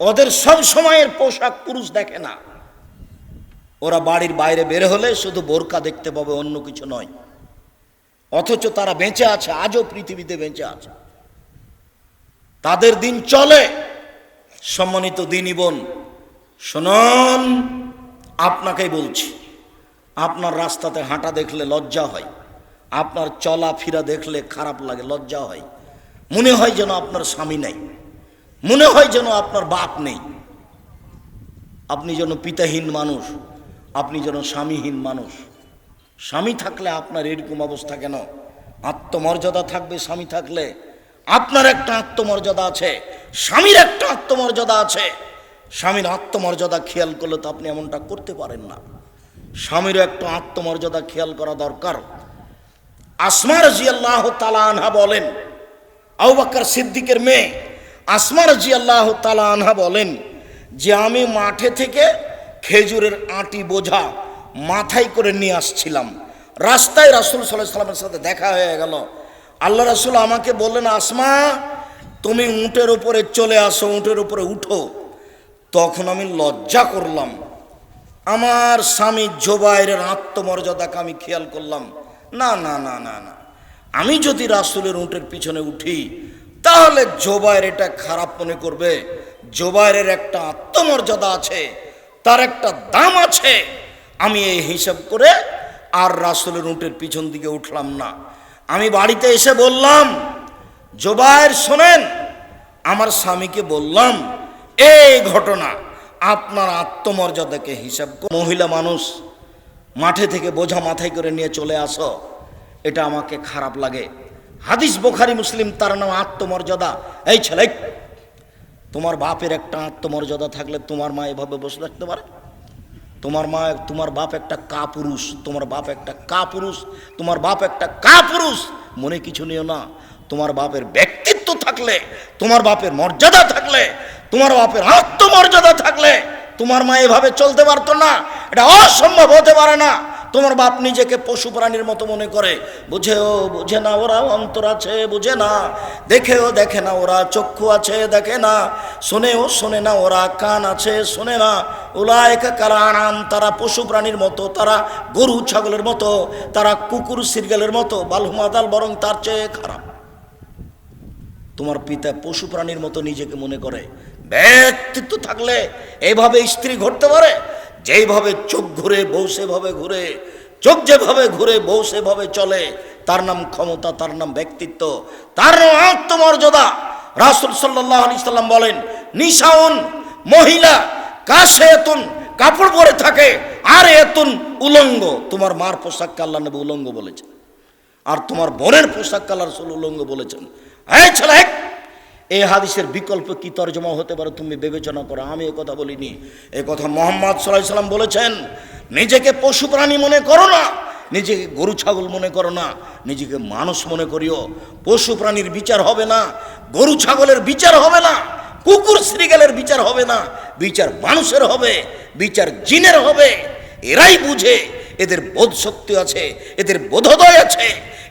ওদের সব সময়ের পোশাক পুরুষ দেখে না। ওরা বাড়ির বাইরে বের হলে শুধু বোরকা দেখতে পাবে, অন্য কিছু নয়। অথচ তারা বেঁচে আছে, আজও পৃথিবীতে বেঁচে আছে। তাদের দিন চলে, সম্মানিত দিনই বোন। শুনুন, আপনাকেই বলছি, আপনার রাস্তাতে হাঁটা দেখলে লজ্জা হয়, আপনার চলা চলাফেরা দেখলে খারাপ লাগে, লজ্জা হয়। মনে হয় যেন আপনার স্বামী নেই। মনে হয় যেন আপনার বাপ নেই। আপনি যেন পিতাহীন মানুষ, আপনি যেন স্বামীহীন মানুষ। স্বামী থাকলে আপনার এরকম অবস্থা কেন? আত্মমর্যাদা থাকবে স্বামী থাকলে। আপনার একটা আত্মমর্যাদা আছে, স্বামীর একটা আত্মমর্যাদা আছে। স্বামীর আত্মমর্যাদা খেয়াল করলে তো আপনি এমনটা করতে পারেন না। স্বামীরও একটা আত্মমর্যাদা খেয়াল করা দরকার। আসমার রাজি আল্লাহ তালা আনহা বলেন আউবাক্কর সিদ্দিকের মেয়ে আসমা রাজি আল্লাহ তালা আনহা বলেন, যে আমি মাঠে থেকে খেজুরের আটি বোঝা মাথায় করে নিয়ে আসছিলাম। রাস্তায় রাসুল সাল্লাহ সাল্লামের সাথে দেখা হয়ে গেল। আল্লাহ রাসুল আমাকে বললেন, আসমা, তুমি উঁটের উপরে চলে আসো, উঁটের উপরে উঠো। তখন আমি লজ্জা করলাম। আমার স্বামী জোবাইরের আত্মমর্যাদাকে আমি খেয়াল করলাম। না না না না না। আমি যদি রাসুলের উঁটের পিছনে উঠি তাহলে জোবাইর এটা খারাপ মনে করবে। জোবাইরের একটা আত্মমর্যাদা আছে, তার একটা দাম আছে। আমি এই হিসাব করে আর রাসুলের উঁটের পিছন দিকে উঠলাম না। আমি বাড়িতে এসে বললাম জোবাইর শোনেন, আমার স্বামীকে বললাম, এই ঘটনা, আপনার আত্মমর্যাদাকে হিসাব মহিলা মানুষ, মাঠে থেকে বোঝা মাথায় করে নিয়ে চলে আসো। এটা আমাকে খারাপ লাগে। হাদিস বোখারি মুসলিম, তার নাম আত্মমর্যাদা। এই ছেলে, তোমার বাপের একটা আত্মমর্যাদা থাকলে তোমার মা এভাবে বসে থাকতে পারে? তোমার মা, তোমার বাপ একটা কা পুরুষ তোমার বাপ একটা কা পুরুষ তোমার বাপ একটা কা পুরুষ মনে কিছু নিও না। তোমার বাপের ব্যক্তিত্ব থাকলে, তোমার বাপের মর্যাদা থাকলে, তোমার বাপের আত্মমর্যাদা থাকলে, তোমার মা এভাবে চলতে পারতো না। এটা অসম্ভব হতে পারে না। তোমার বাপ নিজেকে পশু প্রাণীর মতো মনে করে। বুঝেও বুঝে না ওরা অন্তর আছে, বুঝে না। দেখেও দেখে না ওরা, চক্ষু আছে, দেখে না। শোনেও শোনে না ওরা, কান আছে, শোনে না। ওলায়কা কারা আনাম তারা পশু প্রাণীর মতো, তারা গরু ছাগলের মতো, তারা কুকুর সিরগালের মতো বালহুমাদাল বরং তার চেয়ে খারাপ। তোমার পিতা পশু প্রাণীর মতো নিজেকে মনে করে। ব্যক্তিত্ব থাকলে এইভাবে স্ত্রী ঘটতে পারে? যেইভাবে চোখ ঘুরে, বউ সেভাবে ঘুরে, চোখ যেভাবে ঘুরে, বউ সেভাবে চলে, তার নাম ক্ষমতা, তার নাম ব্যক্তিত্ব, তার নাম আত্মমর্যাদা রাসুল সাল্লাম বলেন, নিশাউন মহিলা কাশে এতুন কাপড় পরে থাকে আর এতুন উলঙ্গ। তোমার মার পোশাককে আল্লাহ নবী উলঙ্গ বলেছে আর তোমার বোনের পোশাক কালার উলঙ্গ বলেছেন। হ্যাঁ ছেলে এই হাদিসের বিকল্প কি তর্জমা হতে পারে তুমি বিবেচনা করো? আমি কথা বলিনি। এ কথা মোহাম্মদ সাল্লাম বলেছেন, নিজেকে পশু প্রাণী মনে করো না, নিজেকে গরু, ছাগল মনে করো না, নিজেকে মানুষ মনে করিও। পশু প্রাণীর বিচার হবে না, গরু, ছাগলের বিচার হবে না, কুকুর, শ্রীগালের বিচার হবে না, বিচার মানুষের হবে, বিচার জিনের হবে। এরাই বুঝে এদের বোধ শক্তি আছে, এদের বোধোদয় আছে,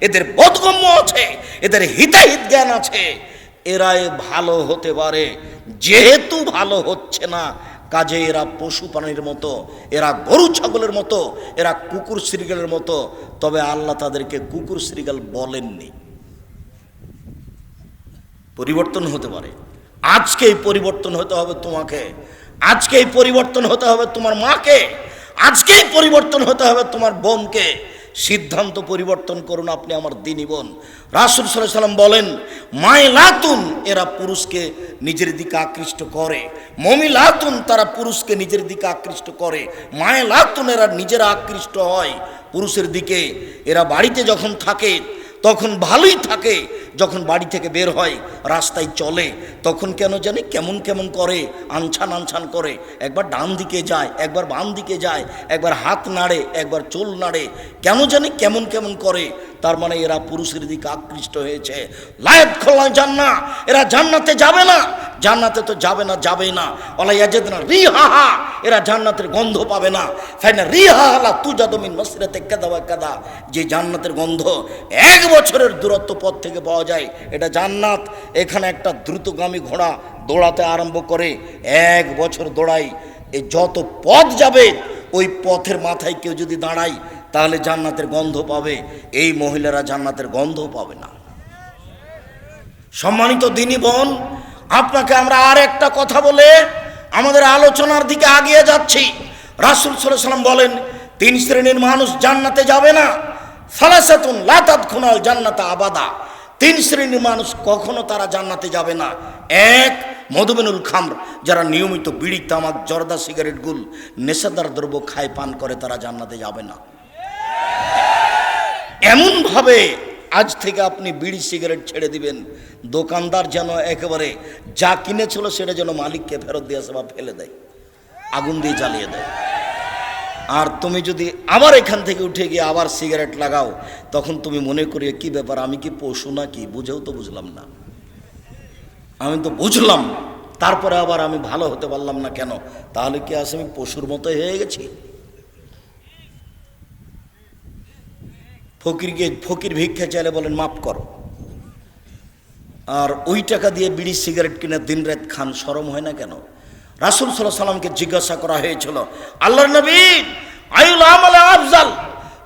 এদের বোধগম্য আছে, এদের হিতাহিত জ্ঞান আছে। এরাই ভালো হতে পারে। যেহেতু ভালো হচ্ছে না, কাজে এরা পশু প্রাণীর মতো, এরা গরু ছাগলের মতো, এরা কুকুর শ্রীগালের মতো, তবে আল্লাহ তাদেরকে কুকুর শ্রীগাল বলেননি। পরিবর্তন হতে পারে। আজকেই পরিবর্তন হতে হবে তোমাকে। আজকেই পরিবর্তন হতে হবে তোমার মাকে। আজকেই পরিবর্তন হতে হবে তোমার বোনকে। সিদ্ধান্ত পরিবর্তন করুন আপনি আমার দিনই বোন। রাসুল সাল্লাম বলেন মায় লাতুন এরা পুরুষকে নিজের দিকে আকৃষ্ট করে। মমি লাতুন তারা পুরুষকে নিজের দিকে আকৃষ্ট করে। মায় লাতুন এরা নিজেরা আকৃষ্ট হয়। পুরুষের দিকে, এরা বাড়িতে যখন থাকে, তখন ভালোই থাকে। যখন বাড়ি থেকে বের হয়, রাস্তায় চলে, তখন কেন জানি কেমন কেমন করে, আনছান আনছান করে। একবার ডান দিকে যায়, একবার বাম দিকে যায়, একবার হাত নাড়ে, একবার চোল নাড়ে, কেন জানি কেমন কেমন করে। তার মানে এরা পুরুষের দিকে আকৃষ্ট হয়েছে। লাইফ খোলা জান্না এরা জান্নাতে যাবে না। জান্নাতে তো যাবে না যাবে না। ওলা ইয়াজেদ না রি হা হা এরা জান্নাতের গন্ধ পাবে না। ফাইনা রি হা হালা তু যাদমিন মসিরাতে কাদা কাদা, যে জান্নাতের গন্ধ এক বছরের দূরত্ব পথ থেকে পাওয়া দেওয়া যায়। এটা জান্নাত। এখানে একটা দ্রুতগামী ঘোড়া দৌড়াতে আরম্ভ করে এক বছর দৌড়াই এই যত পথ যাবে, ওই পথের মাথায় কেউ যদি দাঁড়ায়, তাহলে জান্নাতের গন্ধ পাবে। এই মহিলারা জান্নাতের গন্ধ পাবে না। সম্মানিত দিনী বোন, আপনাকে আমরা আর একটা কথা বলে আমাদের আলোচনার দিকে আগিয়ে যাচ্ছি। রাসুল সাল্লাম বলেন, তিন শ্রেণির মানুষ জান্নাতে যাবে না। ফালাসাতুন লাতাত খুনাল জান্নাতা আবাদা। তিন শ্রেণির মানুষ কখনো তারা জান্নাতে যাবে না। এক মধুবেনুল খামর, যারা নিয়মিত বিড়ি, তামাক, জর্দা, সিগারেট, গুল, নেশাদার দ্রব্য খায়, পান করে, তারা জান্নাতে যাবে না। এমনভাবে আজ থেকে আপনি বিড়ি, সিগারেট ছেড়ে দিবেন। দোকানদার যেন একেবারে যা কিনেছিল, সেটা যেন মালিককে ফেরত দিয়ে আসে বা ফেলে দেয়। আগুন দিয়ে জ্বালিয়ে দেয়। আর তুমি যদি আবার এখান থেকে উঠে গিয়ে আবার সিগারেট লাগাও, তখন তুমি মনে করি কি ব্যাপার, আমি কি পশু না কি বুঝেও তো বুঝলাম না। আমি তো বুঝলাম, তারপরে আবার আমি ভালো হতে পারলাম না কেন? তাহলে কি আজ আমি পশুর মতো হয়ে গেছি? ফকিরকে ফকির ভিক্ষা চাইলে বলেন, মাফ করো। আর ওই টাকা দিয়ে বিড়ি, সিগারেট কিনে দিন রাত খান, সরম হয় না কেন? রাসুল সাল্লামকে জিজ্ঞাসা করা হয়েছিল আল্লাহ নবী আয়ুল আমলে আফজাল,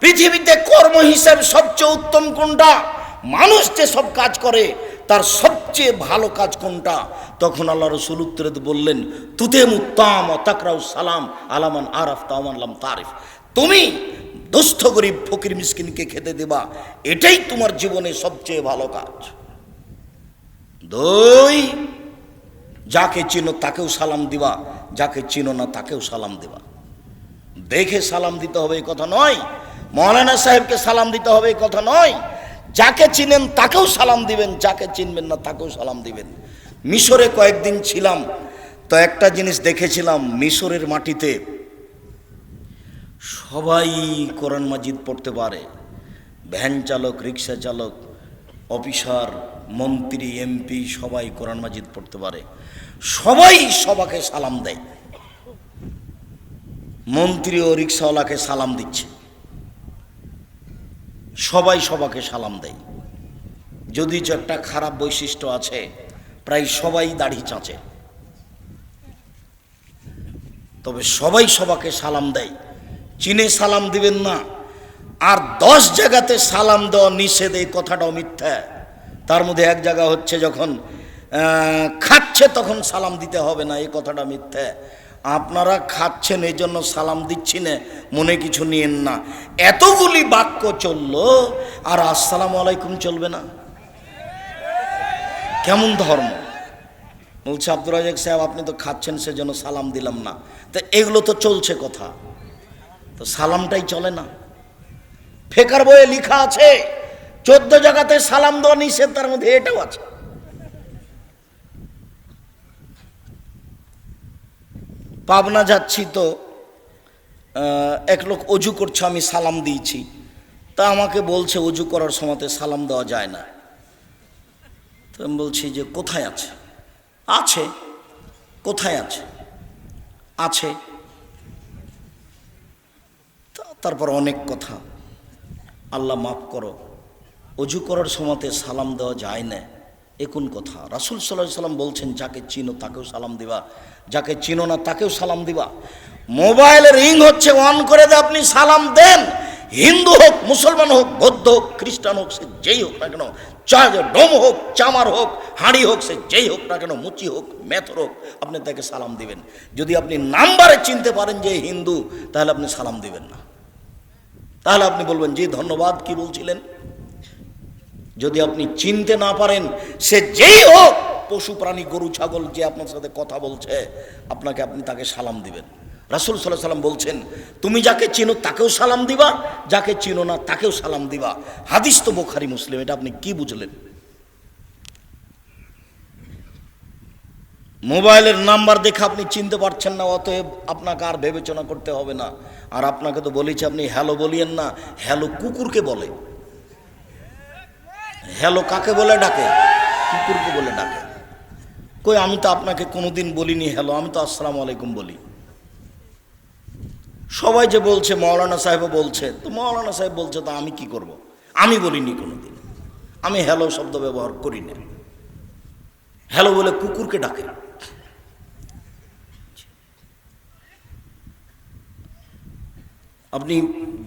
পৃথিবীতে কর্ম হিসাবে সবচেয়ে উত্তম কোনটা? মানুষ যে সব কাজ করে, তার সবচেয়ে ভালো কাজ কোনটা? তখন আল্লাহ রসুল উত্তরে বললেন তুতে মুত্তাম তাকরাউ সালাম আলামান আরাফ তাওয়ানলাম তারিফ। তুমি দুস্থ, গরিব, ফকির, মিসকিনকে খেতে দেবা, এটাই তোমার জীবনে সবচেয়ে ভালো কাজ। দুই যাকে চিনো তাকেও সালাম দিবা, যাকে চিনো না তাকেও সালাম দিবা। দেখে সালাম দিতে হবে এই কথা নয়, মৌলানা সাহেবকে সালাম দিতে হবে এই কথা নয়, যাকে চিনেন তাকেও সালাম দিবেন, যাকে চিনবেন না তাকেও সালাম দিবেন। মিশরে কয়েকদিন ছিলাম, তো একটা জিনিস দেখেছিলাম, মিশরের মাটিতে সবাই কোরআন মাজিদ পড়তে পারে। ভ্যান চালক, রিক্সা চালক অফিসার, মন্ত্রী, এমপি সবাই কোরআন মাজিদ পড়তে পারে। সবাই সবাকে সালাম দেয়। মন্ত্রী ও রিক্সাওয়ালাকে সালাম দিচ্ছে। সবাই সবাকে সালাম দেয়। যদি একটা খারাপ বৈশিষ্ট্য আছে, প্রায় সবাই দাড়ি চাঁচে। তবে সবাই সবাকে সালাম দেয়। চীনে সালাম দিবেন না। আর দশ জায়গাতে সালাম দেওয়া নিষেধ, এই কথাটাও মিথ্যা। তার মধ্যে এক জায়গা হচ্ছে যখন খাচ্ছে তখন সালাম দিতে হবে না, এই কথাটা মিথ্যা। আপনারা খাচ্ছেন, এই জন্য সালাম দিচ্ছি না, মনে কিছু নিয়েন না। এতগুলি বাক্য চলল, আর আসসালামু আলাইকুম চলবে না। কেমন ধর্ম? বলছে আব্দুল রাজাক সাহেব, আপনি তো খাচ্ছেন, সেজন্য সালাম দিলাম না। তো এগুলো তো চলছে কথা। তো সালামটাই চলে না। ফেকার বইয়ে লিখা আছে, চোদ্দ জায়গাতে সালাম দেওয়া নিষেধ, তার মধ্যে এটাও আছে। পাবনা যাচ্ছি তো এক লোক অজু করছে, আমি সালাম দিয়েছি। তা আমাকে বলছে, অজু করার সময়তে সালাম দেওয়া যায় না। তো আমি বলছি যে, কোথায় আছে? আছে। কোথায় আছে? আছে। তারপর অনেক কথা। আল্লাহ মাফ করো। অজু করার সময়তে সালাম দেওয়া যায় না। কোন কথা? রাসুল সাল্লাহ সাল্লাম বলছেন, যাকে চিনো তাকেও সালাম দিবা, যাকে চিনো না তাকেও সালাম দিবা। মোবাইলের রিং হচ্ছে, অন করে দিয়ে আপনি সালাম দেন। হিন্দু হোক, মুসলমান হোক, বৌদ্ধ হোক, খ্রিস্টান হোক, সে যেই হোক না কেন ডোম হোক, চামার হোক, হাঁড়ি হোক, সে যেই হোক না কেন, মুচি হোক, মেথর হোক, আপনি তাকে সালাম দিবেন। যদি আপনি নাম্বারে চিনতে পারেন যে হিন্দু, তাহলে আপনি সালাম দিবেন না। তাহলে আপনি বলবেন যে ধন্যবাদ, কি বলছিলেন? যদি আপনি চিনতে না পারেন, সে যেই হোক, পশু, প্রাণী, গরু, ছাগল, যে আপনার সাথে কথা বলছে, আপনাকে আপনি তাকে সালাম দিবেন। রাসুল সাল্লাহ সাল্লাম বলছেন, তুমি যাকে চিনো, তাকেও সালাম দিবা, যাকে চিনো না, তাকেও সালাম দিবা। হাদিস তো বোখারি, মুসলিম, এটা আপনি কি বুঝলেন? মোবাইলের নাম্বার দেখে আপনি চিনতে পারছেন না, অতএব আপনাকে আর বিবেচনা করতে হবে না। আর আপনাকে তো বলেছি, আপনি হ্যালো বলিয়েন না, হ্যালো কুকুরকে বলে। হ্যালো কাকে বলে ডাকে? কুকুরকে বলে ডাকে। কই, আমি তো আপনাকে কোনোদিন বলিনি হ্যালো, আমি তো আসসালামু আলাইকুম বলি। সবাই যে বলছে মৌলানা সাহেবও বলছে, তো মৌলানা সাহেব বলছে, তো আমি কি করব। আমি বলিনি কোনোদিন। আমি হ্যালো শব্দ ব্যবহার করি না। হ্যালো বলে কুকুরকে ডাকে। আপনি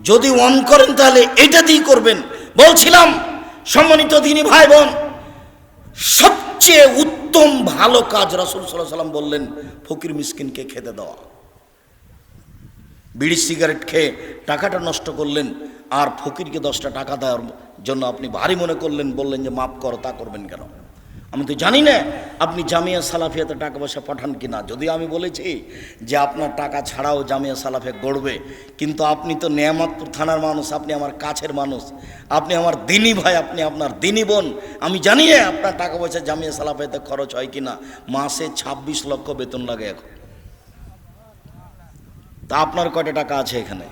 যদি অন করেন তাহলে এটা দিয়ে করবেন। বলছিলাম, সম্মানিত দিনী ভাই বোন সবচেয়ে উত্তম ভালো কাজ রাসুল সাল্লাহ সাল্লাম বললেন, ফকির মিসকিনকে খেতে দেওয়া। বিড়ি, সিগারেট খেয়ে টাকাটা নষ্ট করলেন, আর ফকিরকে দশটা টাকা দেওয়ার জন্য আপনি ভারী মনে করলেন, বললেন যে, মাফ করো, তা করবেন কেন? আমি তো জানি না আপনি জামিয়া সালাফিয়াতে টাকা পয়সা পাঠান কি না যদি আমি বলেছি যে আপনার টাকা ছাড়াও জামিয়া সালাফে গড়বে, কিন্তু আপনি তো নিয়ামতপুর থানার মানুষ, আপনি আমার কাছের মানুষ, আপনি আমার দিনী ভাই, আপনি আপনার দিনী বোন, আমি জানি না আপনার টাকা পয়সা জামিয়া সালাফিয়াতে খরচ হয় কিনা। মাসে ২৬ লক্ষ বেতন লাগে এখন। তা আপনার কয়টা টাকা আছে এখানে?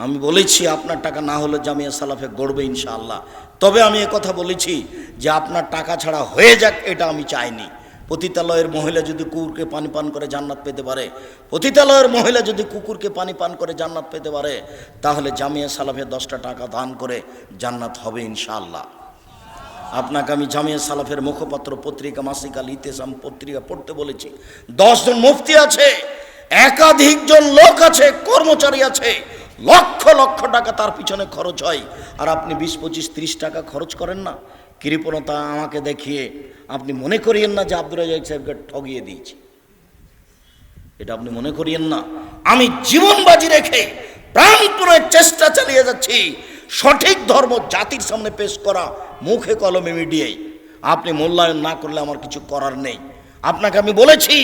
আমি বলেছি, আপনার টাকা না হলে জামিয়া সালাফে গড়বে ইনশাআল্লাহ। তবে আমি কথা বলেছি যে, আপনার টাকা ছাড়া হয়ে যাক, এটা আমি চাইনি। পতিতালয়ের মহিলা যদি কুকুরকে পানি পান করে জান্নাত পেতে পারে, পতিতালয়ের মহিলা যদি কুকুরকে পানি পান করে জান্নাত পেতে পারে, তাহলে জামিয়া সালাফে দশটা টাকা দান করে জান্নাত হবে ইনশাআল্লাহ। আপনাকে আমি জামিয়া সালাফের মুখপাত্র পত্রিকা মাসিকা লিতেসাম পত্রিকা পড়তে বলেছি। দশজন মুফতি আছে, একাধিকজন লোক আছে, কর্মচারী আছে। লক্ষ লক্ষ টাকা তার পিছনে খরচ হয়। আর আপনি বিশ, পঁচিশ, ত্রিশ টাকা খরচ করেন না। কৃপণতা আমাকে দেখিয়ে আপনি মনে করিয়েন না যে আব্দুল রাজাক সাহেবকে ঠগিয়ে দিয়েছি। এটা আপনি মনে করিয়েন না। আমি জীবন বাজি রেখে প্রাণপণের চেষ্টা চালিয়ে যাচ্ছি। সঠিক ধর্ম জাতির সামনে পেশ করা মুখে কলমে মিডিয়াই আপনি মূল্যায়ন না করলে আমার কিছু করার নেই। আপনাকে আমি বলেছি,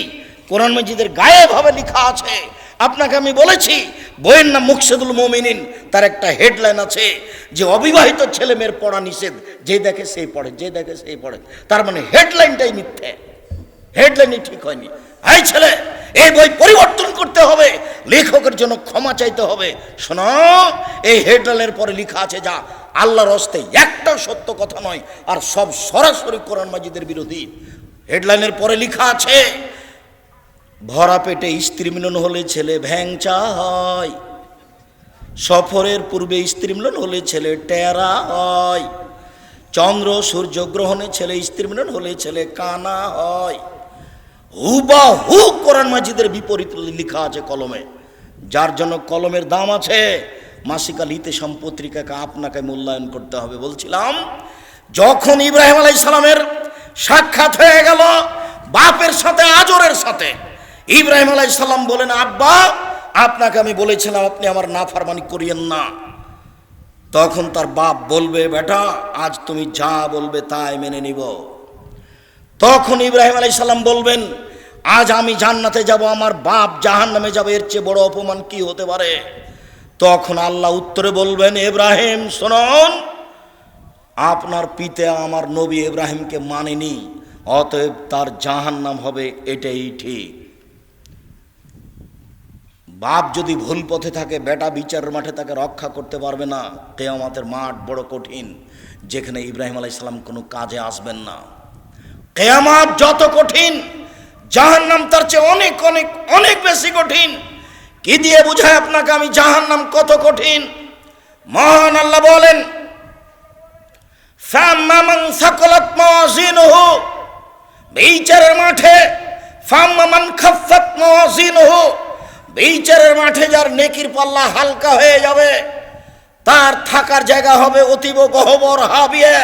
কোরআন মজিদের গায়ে ভাবে লেখা আছে আপনাকে আমি বলেছি, বইয়ের নাম মুকসেদুল মোমিনিন, তার একটা হেডলাইন আছে যে অবিবাহিত ছেলে মেয়ের পড়া নিষেধ, যে দেখে সেই পড়ে, যে দেখে সেই পড়ে। তার মানে হেডলাইনটাই মিথ্যে। হেডলাইনই ঠিক হয়নি। এই ছেলে, এই বই পরিবর্তন করতে হবে, লেখকের জন্য ক্ষমা চাইতে হবে। শোনো, এই হেডলাইনের পরে লেখা আছে যা, আল্লাহর হস্তে একটা সত্য কথা নয়, আর সব সরাসরি কোরআন মাজিদের বিরোধী। হেডলাইনের পরে লেখা আছে ভরা পেটে স্ত্রী মিলন হলে ছেলে ভ্যাংচা হয় সফরের পূর্বে স্ত্রী মিলন হলে ছেলে টেরা হয়। চন্দ্র সূর্য গ্রহণে ছেলে স্ত্রী মিলন হলে ছেলে কানা হয়। হুবা হু কোরআন মাজিদের বিপরীত লেখা আছে কলমে। যার জন্য কলমের দাম আছে। মাসিকা লিতে সম্পত্রিকাকে আপনাকে মূল্যায়ন করতে হবে। বলছিলাম, যখন ইব্রাহিম আলাই সালামের সাক্ষাৎ হয়ে গেল, বাপের সাথে আজরের সাথে। ইব্রাহিম আলাই সালাম বলেন, আব্বা, আপনাকে আমি বলেছিলাম, আপনি আমার নাফারমানি করিয়েন না। তখন তার বাপ বলবে, বেটা, আজ তুমি যা বলবে তাই মেনে নিব। তখন ইব্রাহিম আলাই সাল্লাম বলবেন, আজ আমি জান্নাতে যাব, আমার বাপ জাহান নামে যাবে, এর চেয়ে বড় অপমান কি হতে পারে? তখন আল্লাহ উত্তরে বলবেন, ইব্রাহিম, শোনন, আপনার পিতা আমার নবী ইব্রাহিমকে মানেনি, অতএব তার জাহান নাম হবে এটাই ঠিক। বাপ যদি ভুল পথে থাকে, বেটা বিচারের মাঠে তাকে রক্ষা করতে পারবে না। কেয়ামাতের মাঠ বড় কঠিন, যেখানে ইব্রাহিম আলাইসাল্লাম কোনো কাজে আসবেন না। কেয়ামাত যত কঠিন জাহান নাম তার চেয়ে অনেক অনেক অনেক বেশি কঠিন। কি দিয়ে বুঝায় আপনাকে আমি? জাহান নাম কত কঠিন? মহান আল্লাহ বলেন বিচারের মাঠে ফাম্মামান খাফফাত মাওয়াজিনুহু। বিচারের মাঠে যার নেকির পাল্লা হালকা হয়ে যাবে, তার থাকার জায়গা হবে অতীব গহবর হাবিয়ে।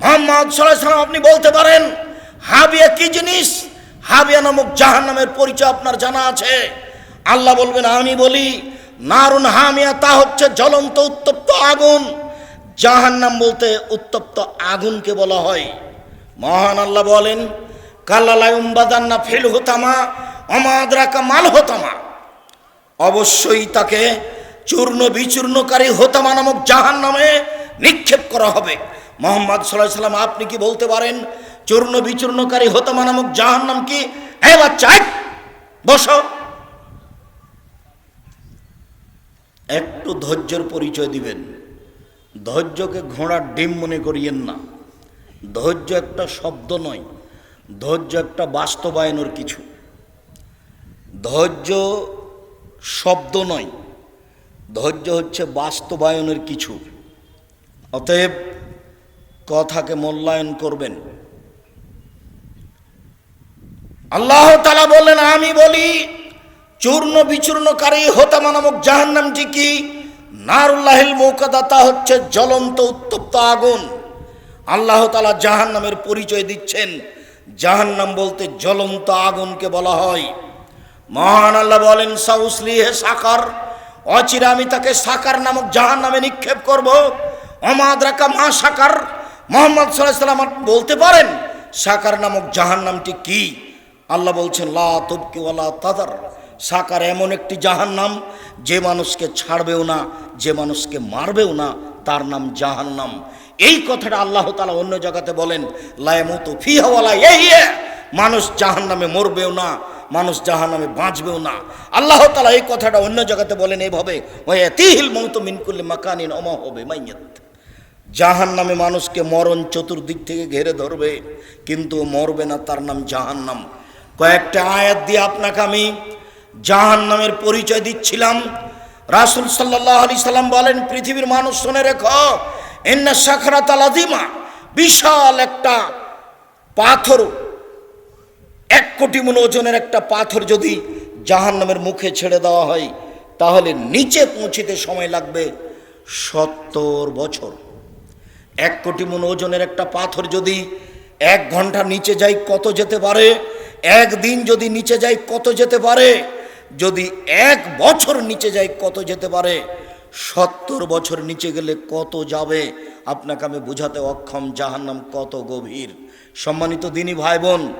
মোহাম্মদ সাল্লাম আপনি বলতে পারেন, হাবিয়া কি জিনিস? হাবিয়া নামক জাহান নামের পরিচয় আপনার জানা আছে। আল্লাহ বলবেন, আমি বলি, নারুন হামিয়া, তা হচ্ছে জ্বলন্ত উত্তপ্ত আগুন। জাহান্নাম বলতে উত্তপ্ত আগুনকে বলা হয়। মহান আল্লাহ বলেন কাল্লালাইম্বাদান্না ফিল হতামা অমাদ্রাকা মাল হতামা অবশ্যই তাকে চূর্ণ বিচূর্ণকারী হোতামা নামক জাহান নামে নিক্ষেপ করা হবে। মোহাম্মদ সাল্লাহ সাল্লাম আপনি কি বলতে পারেন চূর্ণ বিচূর্ণকারী হোতামা নামক জাহান নাম কি? এ বাচ্চা এই, বসো। একটু ধৈর্যের পরিচয় দিবেন। ধৈর্যকে ঘোড়ার ডিম মনে করিয়েন না। ধৈর্য একটা শব্দ নয় ধৈর্য একটা বাস্তবায়নের কিছু। ধৈর্য শব্দ নয়, ধৈর্য হচ্ছে বাস্তবায়নের কিছু। অতএব কথাকে মূল্যায়ন করবেন। আল্লাহ তালা বললেন, আমি বলি, চূর্ণ বিচূর্ণকারী হোতামা নামক জাহান নামটি কি? নারুল্লাহিল মৌকাদাতা হচ্ছে জ্বলন্ত উত্তপ্ত আগুন। আল্লাহ তালা জাহান নামের পরিচয় দিচ্ছেন। জাহান নাম বলতে জ্বলন্ত আগুনকে বলা হয়। মহান আল্লাহ বলেন, সাউসলি হে সাকার অচিরে আমি তাকে সাকার নামক জাহান নামে নিক্ষেপ করব। অমাদ রাখা মা সাকার। মোহাম্মদ সাল্লাম বলতে পারেন, সাকার নামক জাহান নামটি কি? আল্লাহ বলছেন, লা তবকি ওয়ালা তাদার। সাকার এমন একটি জাহান নাম যে মানুষকে ছাড়বেও না, যে মানুষকে মারবেও না, তার নাম জাহান নাম এই কথাটা আল্লাহ তালা অন্য জায়গাতে বলেন, লায়ামতো ফিহাওয়ালা এই এ। মানুষ জাহান নামে মরবেও না, মানুষ জাহান নামে বাঁচবেও না। আল্লাহ তালা এই কথাটা অন্য জায়গাতে বলেন এইভাবে তিহিল মৌত মিনকুল্লি মাকানিন অমা হবে মাইয়াত জাহান নামে মানুষকে মরণ চতুর্দিক থেকে ঘেরে ধরবে, কিন্তু মরবে না তার নাম জাহান নাম কয়েকটা আয়াত দিয়ে আপনাকে আমি জাহান নামের পরিচয় দিচ্ছিলাম। রাসুল সাল্লাহ আলি সাল্লাম বলেন, পৃথিবীর মানুষ শুনে রেখো এন্না সাখরাত আলাদিমা বিশাল একটা পাথর এক কোটি মন ওজনের একটা পাথর যদি জাহান নামের মুখে ছেড়ে দেওয়া হয়, তাহলে নিচে পৌঁছিতে সময় লাগবে সত্তর বছর। এক কোটি মন ওজনের একটা পাথর যদি এক ঘণ্টা নিচে যাই কত যেতে পারে? একদিন যদি নিচে যায় কত যেতে পারে? যদি এক বছর নিচে যায় কত যেতে পারে? সত্তর বছর নিচে গেলে কত যাবে? আপনাকে আমি বোঝাতে অক্ষম জাহান্নাম কত গভীর। সম্মানিত দিনী ভাই বোন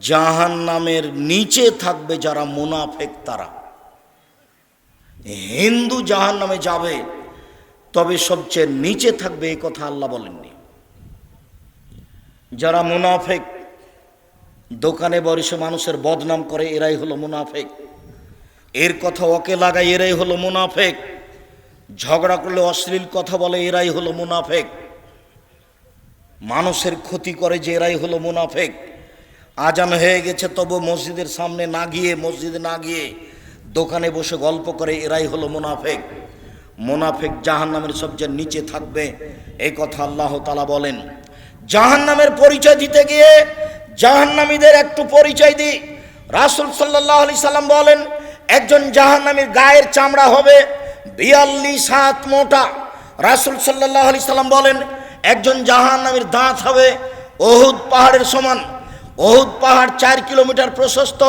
জাহান নামের নিচে থাকবে যারা মুনাফেক তারা। হিন্দু জাহান নামে যাবে, তবে সবচেয়ে নিচে থাকবে এই কথা আল্লাহ বলেননি। যারা মুনাফেক, দোকানে বরিশে মানুষের বদনাম করে, এরাই হলো মুনাফেক। এর কথা ওকে লাগায়, এরাই হলো মুনাফেক। ঝগড়া করলে অশ্লীল কথা বলে, এরাই হলো মুনাফেক। মানুষের ক্ষতি করে যে এরাই হলো মুনাফেক। আজান হয়ে গেছে, তবু মসজিদের সামনে না গিয়ে, মসজিদে না গিয়ে দোকানে বসে গল্প করে, এরাই হলো মুনাফেক। মোনাফেক জাহান নামের সবচেয়ে নিচে থাকবে এই কথা আল্লাহ তালা বলেন। জাহান নামের পরিচয় দিতে গিয়ে জাহান্নামীদের একটু পরিচয় দিই। রাসুল সাল্লাহ আলি সাল্লাম বলেন, একজন জাহান্নামীর গায়ের চামড়া হবে বিয়াল্লিশ হাত মোটা। রাসুল সাল্লাহ আলি সাল্লাম বলেন, একজন জাহান্নামীর দাঁত হবে অহুদ পাহাড়ের সমান। অহুদ পাহাড় চার কিলোমিটার প্রশস্ত,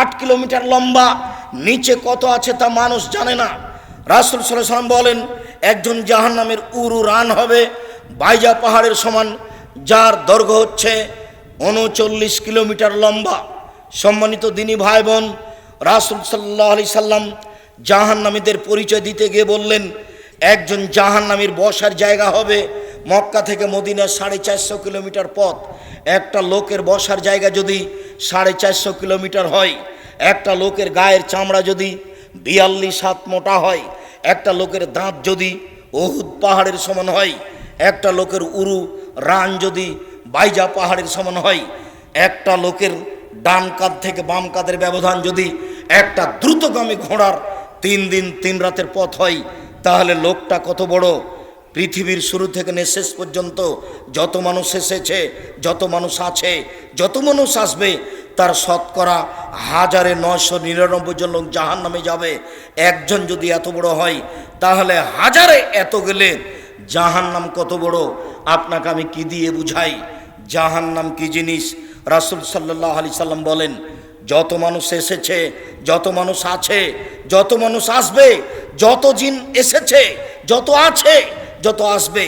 আট কিলোমিটার লম্বা, নিচে কত আছে তা মানুষ জানে না। রাসুল সাল্লাম বলেন, একজন জাহান্নামের উরু রান হবে, বাইজা পাহাড়ের সমান, যার দৈর্ঘ্য হচ্ছে উনচল্লিশ কিলোমিটার লম্বা। সম্মানিত দিনী ভাই বোন রাসুল সাল্লাহ আলি সাল্লাম জাহান্নামীদের পরিচয় দিতে গিয়ে বললেন, একজন জাহান্নামীর বসার জায়গা হবে মক্কা থেকে মদিনার সাড়ে চারশো কিলোমিটার পথ। একটা লোকের বসার জায়গা যদি সাড়ে চারশো কিলোমিটার হয়, একটা লোকের গায়ের চামড়া যদি বিয়াল্লিশ হাত মোটা হয়, একটা লোকের দাঁত যদি অহুদ পাহাড়ের সমান হয়, একটা লোকের উরু রান যদি বাইজা পাহাড়ের সমান হয়, একটা লোকের ডান কাঁধ থেকে বাম কাঁধের ব্যবধান যদি একটা দ্রুতগামী ঘোড়ার তিন দিন তিন রাতের পথ হয়, তাহলে লোকটা কত বড়? পৃথিবীর শুরু থেকে শেষ পর্যন্ত যত মানুষ এসেছে, যত মানুষ আছে, যত মানুষ আসবে, তার শতকরা হাজারে নশো নিরানব্বই জন লোক জাহান নামে যাবে। একজন যদি এত বড় হয়, তাহলে হাজারে এত গেলে জাহান নাম কত বড়? আপনাকে আমি কি দিয়ে বুঝাই? জাহান নাম কি জিনিস? রাসুল সাল্লাহ আলি সাল্লাম বলেন, যত মানুষ এসেছে, যত মানুষ আছে, যত মানুষ আসবে, যত জিন এসেছে, যত আছে যত আসবে,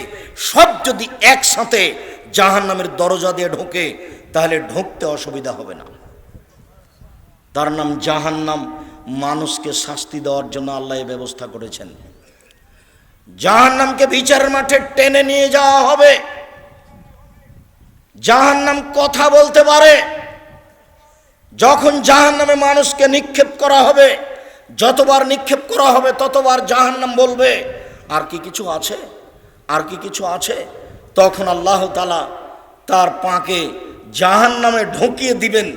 সব যদি একসাথে জাহান নামের দরজা দিয়ে ঢোকে, তাহলে ঢুকতে অসুবিধা হবে না। তার নাম জাহান নাম মানুষকে শাস্তি দেওয়ার জন্য আল্লাহ ব্যবস্থা করেছেন। জাহান নামকে বিচারের মাঠে টেনে নিয়ে যাওয়া হবে। জাহান নাম কথা বলতে পারে। যখন জাহান নামে মানুষকে নিক্ষেপ করা হবে, যতবার নিক্ষেপ করা হবে, ততবার জাহান নাম বলবে, আর কি কিছু আছে? আর কি কিছু আছে? তখন আল্লাহ তালা তার পাকে জাহান নামে ঢুকিয়ে দিবেন।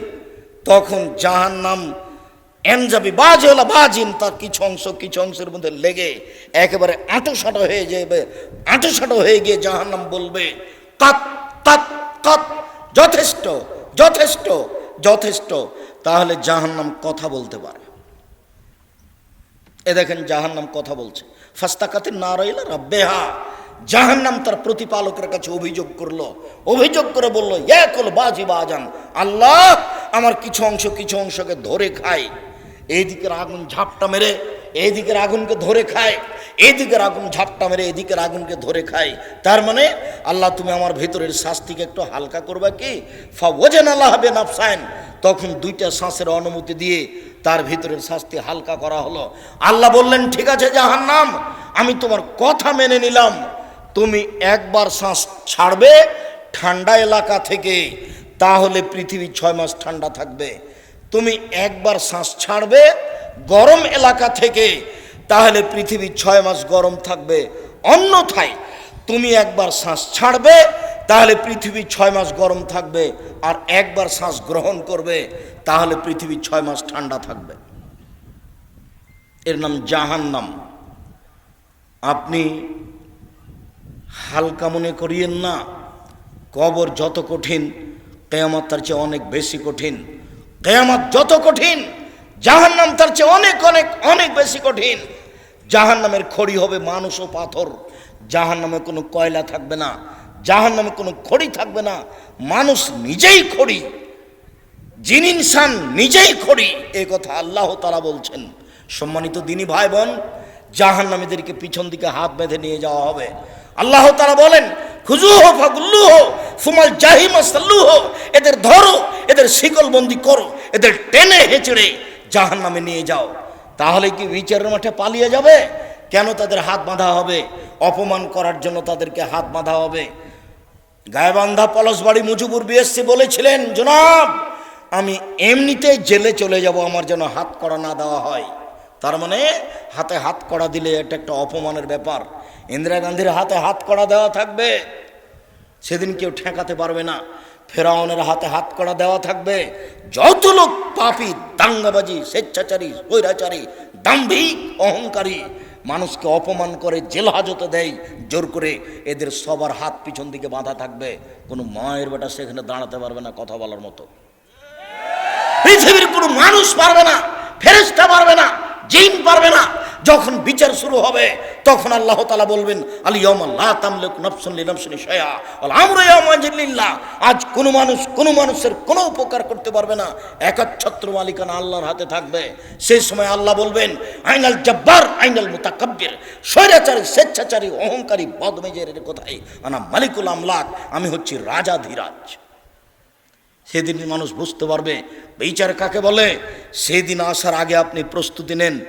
তখন জাহান নাম এনজাবি বাজ হলো বাজিন, তার কিছু অংশ কিছু অংশের মধ্যে লেগে একেবারে আঁটো সাঁটো হয়ে যাবে আঁটো সাঁটো হয়ে গিয়ে জাহান্নাম বলবে, কাত যথেষ্ট যথেষ্ট যথেষ্ট। তাহলে জাহান্নাম কথা বলতে পারে। এ দেখেন জাহান্নাম কথা বলছে। ফাস্তাকাতে না রইল রাব্বেহা। জাহান্নাম তার প্রতিপালকের কাছে অভিযোগ করল। অভিযোগ করে বলল ইয়াকুল বাজি বাজান, আল্লাহ আমার কিছু অংশ, কিছু অংশকে ধরে খায়। এই দিকের আগুন ঝাপটা মেরে এই দিকের আগুনকে ধরে খায় এই দিকের আগুন ঝাপটা মেরে, এদিকের আগুনকে ধরে খায়। তার মানে আল্লাহ তুমি আমার ভেতরের শাস্তিকে একটু হালকা করবে কি? ফা ওজেন আল্লাহ হবে নাফসাইন তখন দুইটা শ্বাসের অনুমতি দিয়ে তার ভিতরের শাস্তি হালকা করা হলো। আল্লাহ বললেন, ঠিক আছে জাহান্নাম, আমি তোমার কথা মেনে নিলাম। তুমি একবার শ্বাস ছাড়বে ঠান্ডা এলাকা থেকে, তাহলে পৃথিবী ছয় মাস ঠান্ডা থাকবে। তুমি একবার শ্বাস ছাড়বে গরম এলাকা থেকে, তাহলে পৃথিবী ছয় মাস গরম থাকবে। অন্যথায় তুমি একবার শ্বাস ছাড়বে, তাহলে পৃথিবী ছয় মাস গরম থাকবে, আর একবার শ্বাস গ্রহণ করবে, তাহলে পৃথিবী ছয় মাস ঠান্ডা থাকবে। এর নাম জাহান্নাম। আপনি হালকা মনে করিয়েন না। কবর যত কঠিন, কেয়ামত তার চেয়ে অনেক বেশি কঠিন। কেয়ামত যত কঠিন, জাহান্নাম তার চেয়ে অনেক অনেক অনেক বেশি কঠিন। জাহান্নামের খড়ি হবে মানুষ ও পাথর। জাহান্নামে কোনো কয়লা থাকবে না, জাহান্নামে কোনো খড়ি থাকবে না। মানুষ নিজেই খড়ি, জিন ইনসান নিজেই খড়ি। এ কথা আল্লাহ তারা বলছেন। সম্মানিত দিনী ভাই বোন, জাহান্নামীদেরকে পিছন দিকে হাত বেঁধে নিয়ে যাওয়া হবে। আল্লাহ তারা বলেন খুজু হো ফাগুল্লু হো ফুমাল জাহিমা সাল্লু হো এদের ধরো, এদের শিকলবন্দি করো, এদের টেনে হেঁচড়ে জাহান্নামে নিয়ে যাও। তাহলে কি বিচারের মাঠে পালিয়ে যাবে? কেন তাদের হাত বাঁধা হবে? অপমান করার জন্য তাদেরকে হাত বাঁধা হবে। গায়েবান্ধা পলসবাড়ি মুজিবুর বিএসসি বলেছিলেন, জনাব, আমি এমনিতে জেলে চলে যাব, আমার যেন হাত করা না দেওয়া হয়। তার মানে হাতে হাত করা দিলে এটা একটা অপমানের ব্যাপার। ইন্দিরা গান্ধীর হাতে হাত করা দেওয়া থাকবে, সেদিন কেউ ঠেকাতে পারবে না। ফেরাউনের হাতে হাত করা দেওয়া থাকবে, যত লোক পাপি, দাঙ্গাবাজি, স্বেচ্ছাচারী, স্বৈরাচারী, দাম্ভিক, অহংকারী, মানুষকে অপমান করে জেল হাজতে দেয়, জোর করে এদের সবার হাত পিছন দিকে বাঁধা থাকবে। কোনো মায়ের বেটা সেখানে দাঁড়াতে পারবে না কথা বলার মতো। পৃথিবীর কোনো মানুষ পারবে না ফেরেস্তা পারবে না। জিন পারবে না। যখন বিচার শুরু হবে, তখন আল্লাহ তালা বলবেন নফসুনি শয়া আমরিল্লাহ আজ কোনো মানুষ কোনো মানুষের কোনো উপকার করতে পারবে না। একচ্ছত্র মালিকানা আল্লাহর হাতে থাকবে। সেই সময় আল্লাহ বলবেন, আইনাল জব্বার, আইনাল মুতাকাব্বির, স্বৈরাচারী, স্বেচ্ছাচারী, অহংকারী, বদমেজের কোথায় আনা মালিকুল আমলাক, আমি হচ্ছি রাজা ধীরাজ। সেদিন মানুষ বুঝতে পারবে। বিচার কাকে বলে? সেদিন আসার আগে আপনি প্রস্তুতি নেন।